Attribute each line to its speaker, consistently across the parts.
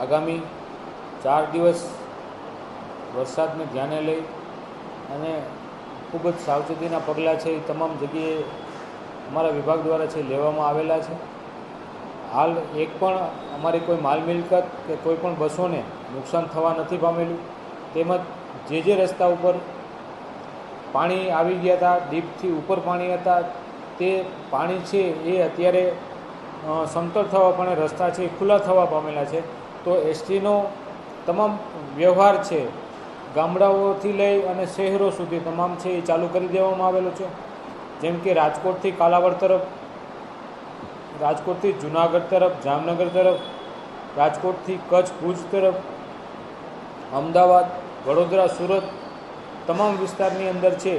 Speaker 1: આગામી ચાર દિવસ વરસાદને ધ્યાને લઈ અને ખૂબ જ સાવચેતીના પગલાં છે એ તમામ જગ્યાએ અમારા વિભાગ દ્વારા છે લેવામાં આવેલા છે. હાલ એક પણ અમારી કોઈ માલ મિલકત કે કોઈ પણ બસોને નુકસાન થવા નથી પામેલું. તેમજ જે જે રસ્તા ઉપર પાણી આવી ગયા હતા, ડીપથી ઉપર પાણી હતા, તે પાણી છે એ અત્યારે સમતળ થવા પણ રસ્તા છે એ ખુલ્લા થવા પામેલા છે. તો એસટીનો તમામ વ્યવહાર છે. ગામડાઓથી લઈ અને શહેરો સુધી તમામ છે એ ચાલુ કરી દેવામાં આવેલો છે. જેમ કે રાજકોટથી કાલાવડ તરફ, રાજકોટથી જુનાગઢ તરફ, જામનગર તરફ, રાજકોટથી કચ્છ, ભુજ તરફ, અમદાવાદ, વડોદરા, સુરત તમામ વિસ્તારની અંદર છે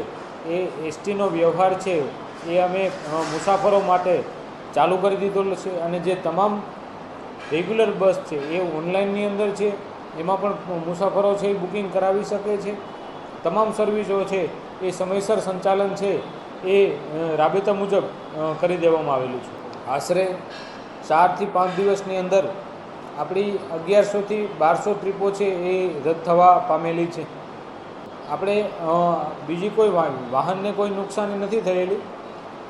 Speaker 1: એ એસટીનો વ્યવહાર છે એ અમે મુસાફરો માટે ચાલુ કરી દીધો છે. અને જે તમામ રેગ્યુલર બસ છે, એ ઓનલાઈનની અંદર છે, એમાં પણ મુસાફરો છે એ બુકિંગ કરાવી શકે છે. તમામ સર્વિસો છે, એ સમયસર સંચાલન છે, એ રાબેતા મુજબ કરી દેવામાં આવેલું છે. આશરે ચારથી પાંચ દિવસની અંદર આપણી અગિયારસોથી બારસો ટ્રીપો છે, એ રદ થવા પામેલી છે. આપણે બીજી કોઈ વાહનને કોઈ નુકસાની નથી થયેલી,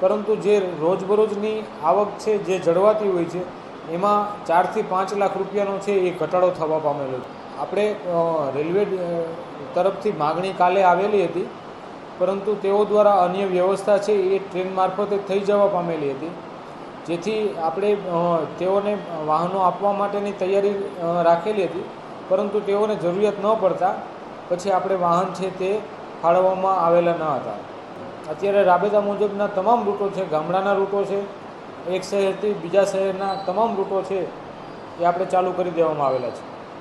Speaker 1: પરંતુ જે રોજબરોજની આવક છે, જે જળવાતી હોય છે એમાં ચારથી પાંચ લાખ રૂપિયાનો છે એ ઘટાડો થવા પામેલો આપણે રેલવે તરફથી માગણી કાલે આવેલી હતી, પરંતુ તેઓ દ્વારા અન્ય વ્યવસ્થા છે એ ટ્રેન મારફતે થઈ જવા પામેલી હતી. જેથી આપણે તેઓને વાહનો આપવા માટેની તૈયારી રાખેલી હતી, પરંતુ તેઓને જરૂરિયાત ન પડતા પછી આપણે વાહન છે તે ફાળવવામાં આવેલા ન હતા. અત્યારે રાબેતા મુજબના તમામ રૂટો છે, ગામડાના રૂટો છે એક શહેરથી બીજા શહેરના તમામ રૂટો છે એ આપણે ચાલુ કરી દેવામાં આવેલા છે.